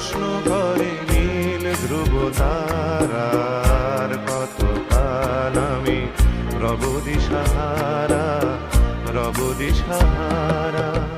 প্রশ্ন করে নীল ধ্রুব তারার কত কাল আমি রবদি সাহারা রবদি সাহারা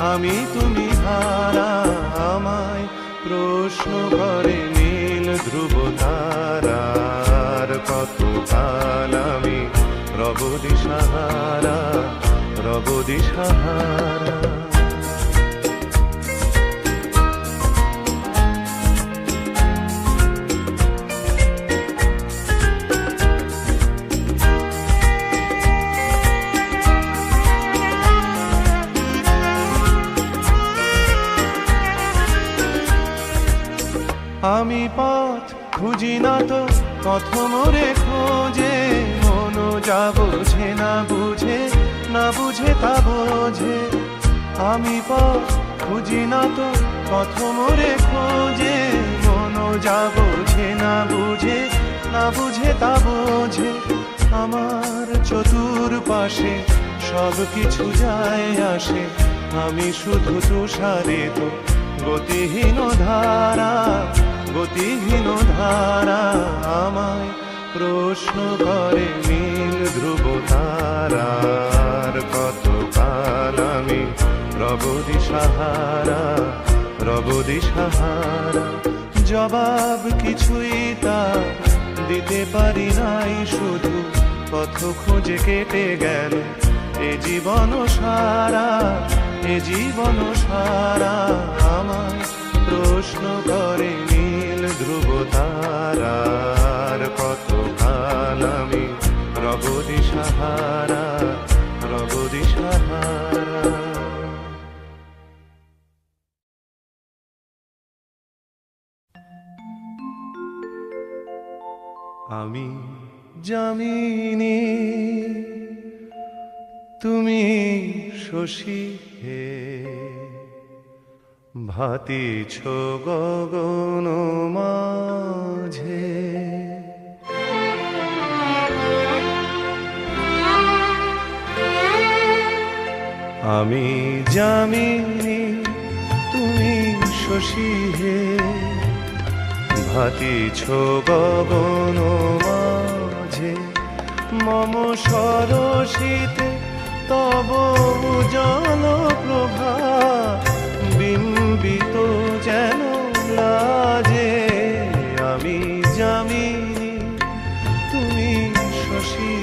আমি তুমি হারা আমায় প্রশ্ন করে নীল ধ্রুব তারার কত কাল আমি রবদি সাহারা রবদি সাহারা আমি পথ খুঁজি না তো পথ মোরে খোঁজে। মন যা বোঝে, না বুঝে না বুঝে তা বোঝে। আমি পথ খুঁজি না তো পথ মোরে খোঁজে। মন যা বোঝে, না বুঝে না বুঝে তা বোঝে। আমার চতুর পাশে সব কিছু যায় আসে। আমি শুধু তুষারে তো, গতিহীন ধারা। গতিহীন ধারা আমায় প্রশ্ন করে নীল ধ্রুব তারার কত কাল আমি রবদি সাহারা রবদি সাহারা। জবাব কিছুই তা দিতে পারি নাই, শুধু পথ খুঁজে কেটে গেল এ জীবন সারা, এ জীবন সারা। আমায় প্রশ্ন করে নীল ধ্রুব তারার কত কাল আমি রবদি সাহারা রবদি সাহারা। আমি জামিনী তুমি শশী হে। ভাতিছ গগন মাঝে। আমি জামিনী, তুমি শশী হে ভাতিছ গগন মাঝে। মম সরসিতে তব জল প্রভা। বিম্বিত যেন লাজে। আমি জামিনী তুমি শশী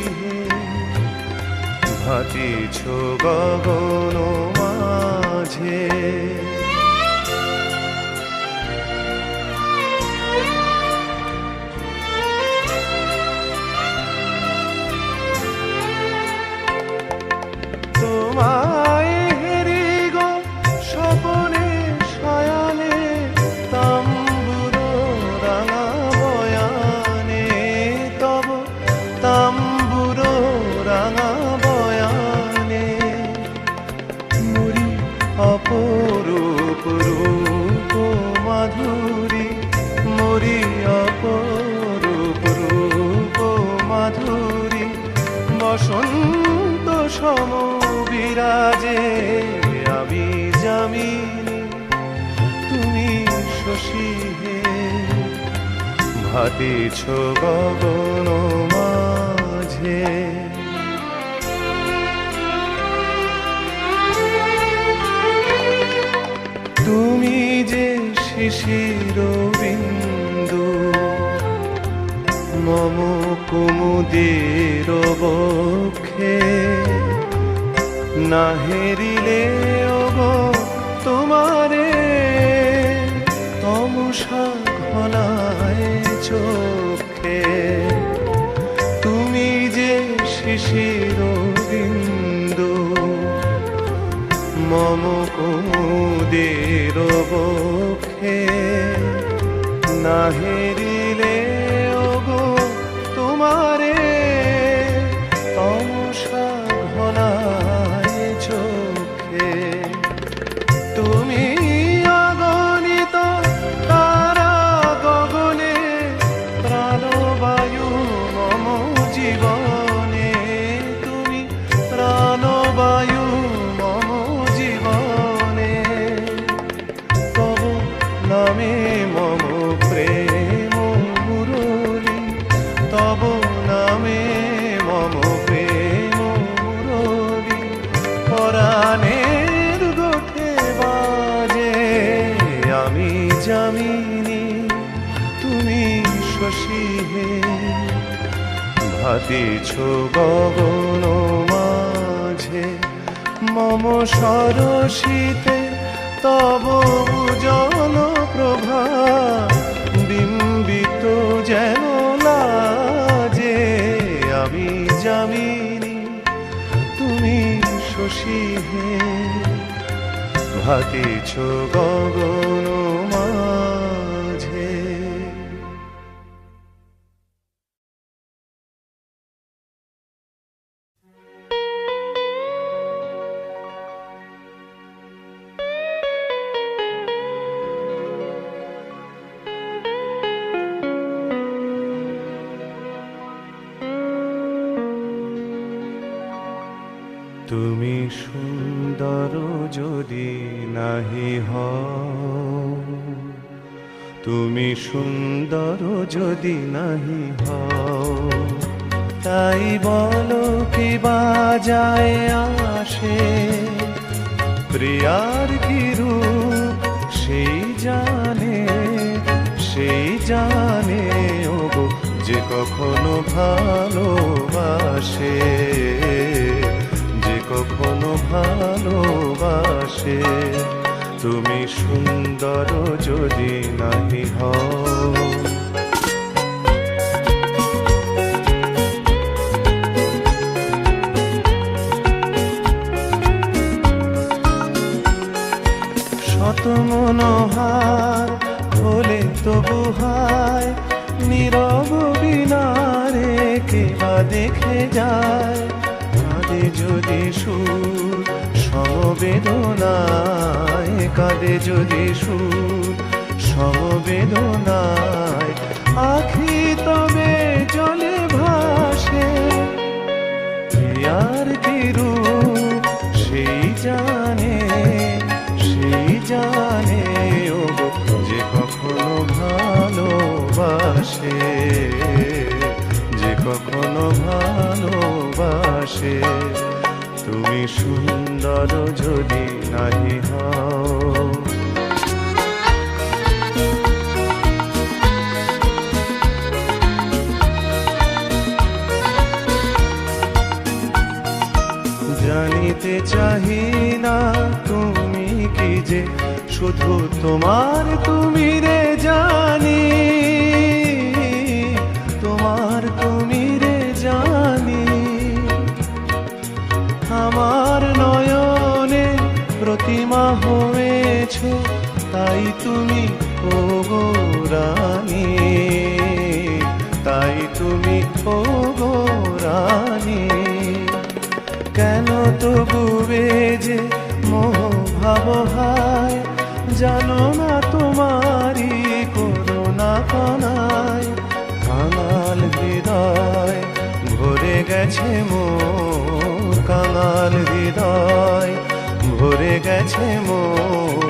ভাতিছ গগন মাঝে। শিশির বিন্দু মম কুমুদের বক্ষে না হেরিলে ওগ তোমারে। তমসা ঘনায় চোখে তুমি যে শিশির বিন্দু মম কুমুদের বক্ষে না সরসিতে তব জল প্রভা বিম্বিত যেন লাজে আমি জামিনী তুমি শশী হে। ভাতিছ গগন নাহি হও। তুমি সুন্দর যদি নাহি হও, তাই বলো কি বাজায় আসে। প্রিয়ার কি রূপ, সেই জানে সেই জানে, ওগো, যে কখনো ভালোবাসে। ভালোবাসে। তুমি সুন্দর যদি নাহি হও। শত মনোহার হলে তবু হায়, নীরব বিনারে কেবা দেখে যায়। কাঁদে যদি সুর, সমবেদনায় কাঁদে যদি সুর, সমবেদনায় আখি তবে জলে ভাসে। আর কি রূপ, সেই জানে সেই জানে ও যে কখনো ভালোবাসে। ভালোবাসে তুমি সুন্দর যদি নাহি হও। জানিতে চাহি না তুমি কি যে, শুধু তোমার তুমি রে জানি। তুমি ও গো রানী, তাই তুমি ও গো রানী। কেন তবুবে যে মোহ ভাব হায়? জানো না তোমারি করোনা কনায় কাঙাল হৃদয়, ভরে গেছে মো কাঙাল হৃদয়। ভরে গেছে মোর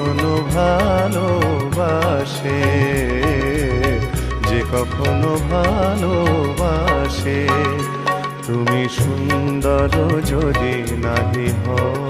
কখনো ভালোবাসে যে কখনো ভালোবাসে। তুমি সুন্দর যদি নাহি হও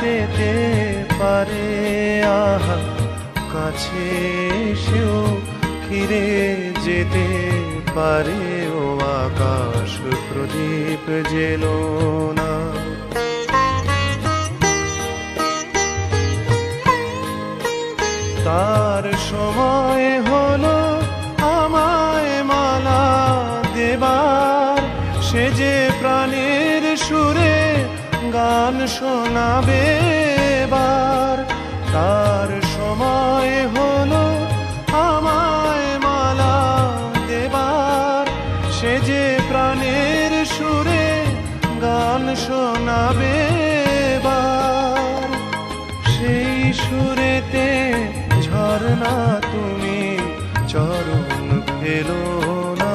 পেতে পারে। আহা কাছে সেও ফিরে যেতে পারে। ও আকাশ প্রদীপ জেলো না। তার শোনাবে এবার। তার সময় হলো আমায় মালা দেবার। সে যে প্রাণের সুরে গান শোনাবে সেই সুরেতে ঝর্ণা তুমি চরণ ফেলো না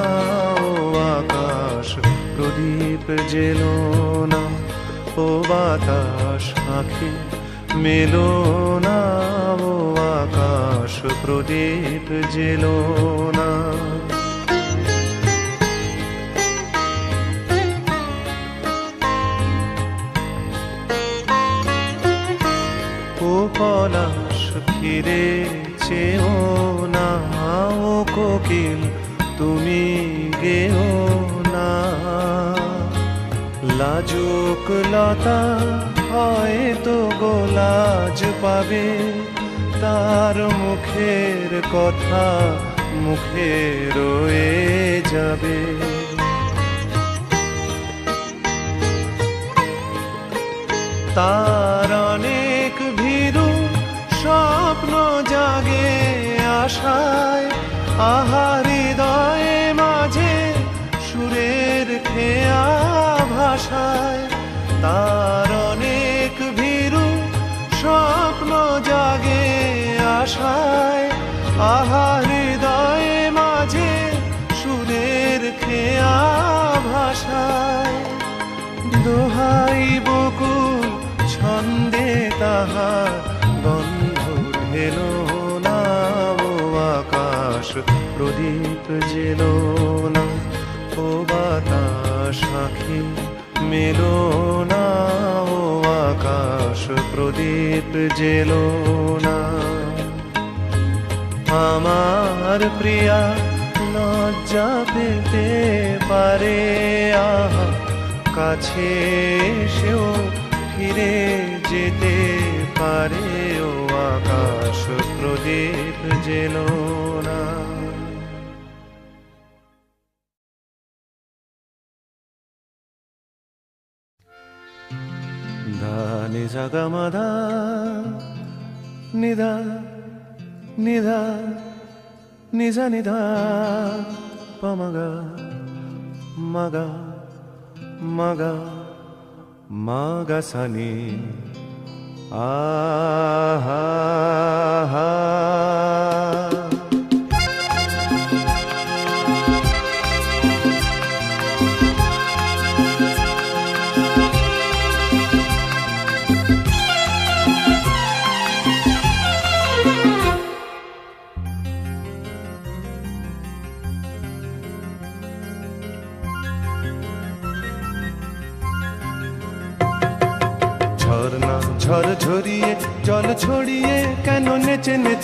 আকাশ, প্রদীপ জেলো। বাতাস আখি, মেলো না ও আকাশ, প্রদীপ জেলো না। ও পলাশ ফিরে চেও না ও কোকিল, তুমি গেও লাজুক লতা হয়তো গোলাজ পাবে। তার মুখের কথা মুখে রয়ে যাবে। তার অনেক ভীরু স্বপ্ন জাগে আশায় আহা ভাষায়, তার অনেক ভীরু স্বপ্ন জাগে আশায়। আহা, হৃদয়ে মাঝে সুরের খেয়া ভাষায়। দোহাই বকুল, ছন্দে তাহার গন্ধ ঢেলো না আকাশ, প্রদীপ জেলো না ও বাতাস আখি মেলো না ও আকাশ প্রদীপ জেলো না আমার প্রিয়া, লজ্জা পেতে পারে কাছে সেও ফিরে যেতে পারে ও আকাশ প্রদীপ জেলো না సగమద నిద నిద నిజ నిద పమగ మగ మగ మగ సని ఆహా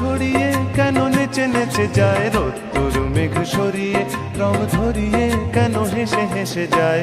ছড়িয়ে কেন নেচে নেচে যায় রোদ্দুর মেঘ সরিয়ে রং ধরিয়ে কেন হেসে হেসে যায়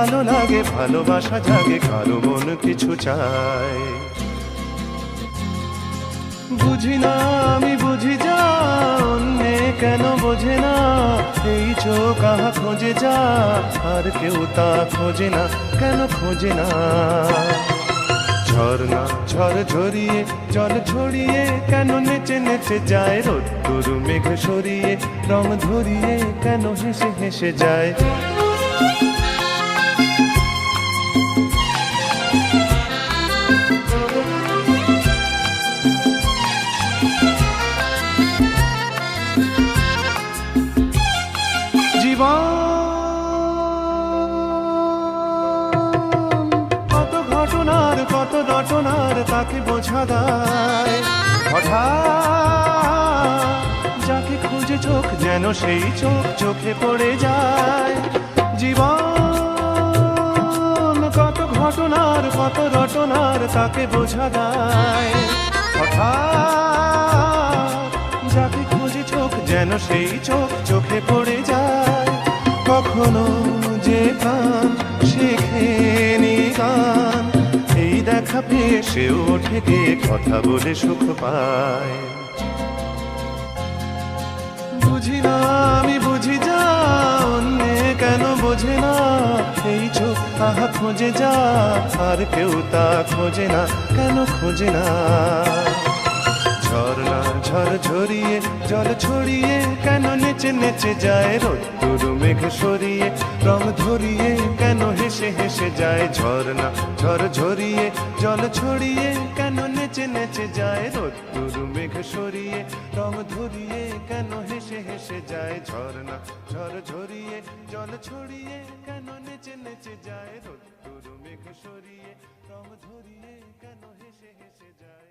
ভালো লাগে, ভালোবাসা জাগে, কারও মন কিছু চায়। বুঝি না আমি বুঝি যা, অন্যে কেন বোঝে না, এই চোখ আহা খোঁজে যা, আর কেউ তা খোঁজে না, কেন খোঁজে না। ঝর্ণা, ঝড় ঝরিয়ে, জল ছড়িয়ে, কেন নেচে নেচে যায়, রোদ্দুর মেঘ সরিয়ে, রং ধরিয়ে, কেন হেসে হেসে যায়? রটনার তাকে বোঝা দায় হঠাৎ যাকে খুঁজে চোখ যেন সেই চোখ চোখে পড়ে যায়। জীবন কত ঘটনার, কত রটনার তাকে বোঝা দায় হঠাৎ যাকে খুঁজে চোখ যেন সেই চোখ চোখে পড়ে যায়। কখনো এই দেখা পেয়ে সেও ওঠে গিয়ে কথা বলে সুখ পায়। বুঝি না আমি বুঝি যা, অন্যে কেন বোঝে না, এই চোখ তাহা খোঁজে যা, আর কেউ তা খোঁজে না, কেন খোঁজে না। ঝড় ঝরিয়ে, জল ছড়িয়ে, কেন নেচে নেচে যায় রোদ্দুর, মেঘ সরিয়ে, রং ধরিয়ে, কেন হেসে হেসে যায় ঝর্ণা? ঝড় ঝরিয়ে, জল ছড়িয়ে, কেন নেচে নেচে যায় রোদ্দুর, মেঘ সরিয়ে, রং ধরিয়ে, কেন হেসে হেসে যায় ঝর্ণা? ঝড় ঝরিয়ে, জল ছড়িয়ে, কেন নেচে নেচে যায় রোদ্দুর, মেঘ সরিয়ে, রং ধরিয়ে, কেন হেসে হেসে যায়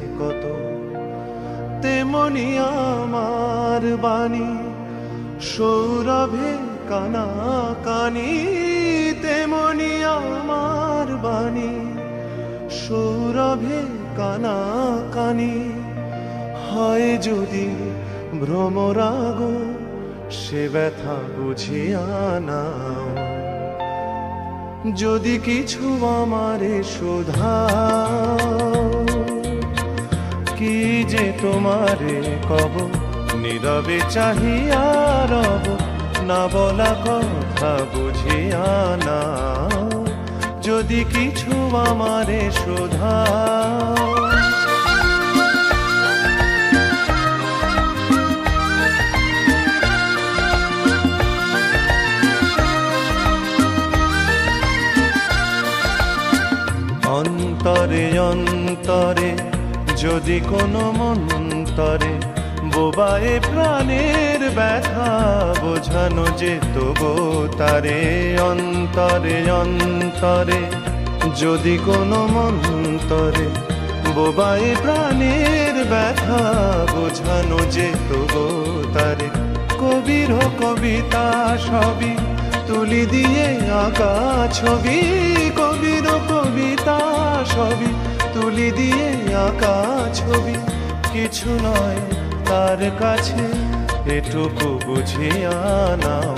তেমনি আমার বাণী। সৌরভে কানা কানি তেমনি আমার বাণী। সৌরভে কানা কানি। হয় যদি ভ্রমরাগ, সে ব্যথা বুঝিয়া নাও। যদি কিছু আমারে শোধা কি যে তোমারে কব? নীরবে চাহিয়া রব, না বলা কথা বুঝিয়া না যদি কিছু আমারে শোধা অন্তরে অন্তরে যদি কোনো মন্তরে বোবায়ে প্রাণের ব্যথা বোঝানো যেত গো তারে, অন্তরে অন্তরে। যদি কোনো মন্তরে বোবায়ে প্রাণের ব্যথা বোঝানো যেত গো তারে। কবির কবিতা সবই তুলি দিয়ে আঁকা ছবি, কবির কবিতা সবই তুলি দিয়ে আঁকা ছবি। কিছু নয় তার কাছে, এটুকু বুঝিয়া নাও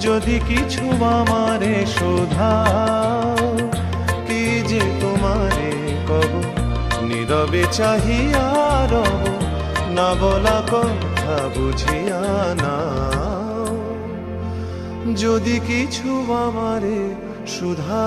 যদি কিছু আমারে শোধাও, কি যে তোমারে কব? নীরবে চাহিয়া না বলা কথা বুঝিয়া নাও যদি কিছু আমারে সুধা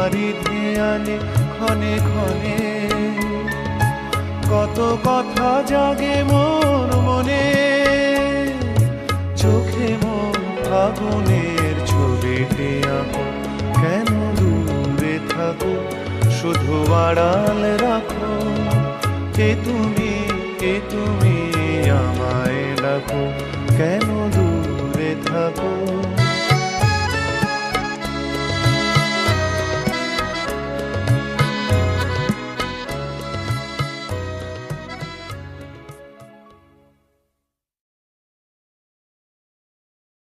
তোমারই ধ্যানে, ক্ষণে ক্ষণে। কত কথা জাগে মন মনে, চোখে মন ফাগুনের ছবিটি আঁকো। কেন দূরে থাকো? শুধু আড়াল রাখো। কে তুমি কে তুমি আমায় ডাকো। কেন দূরে থাকো?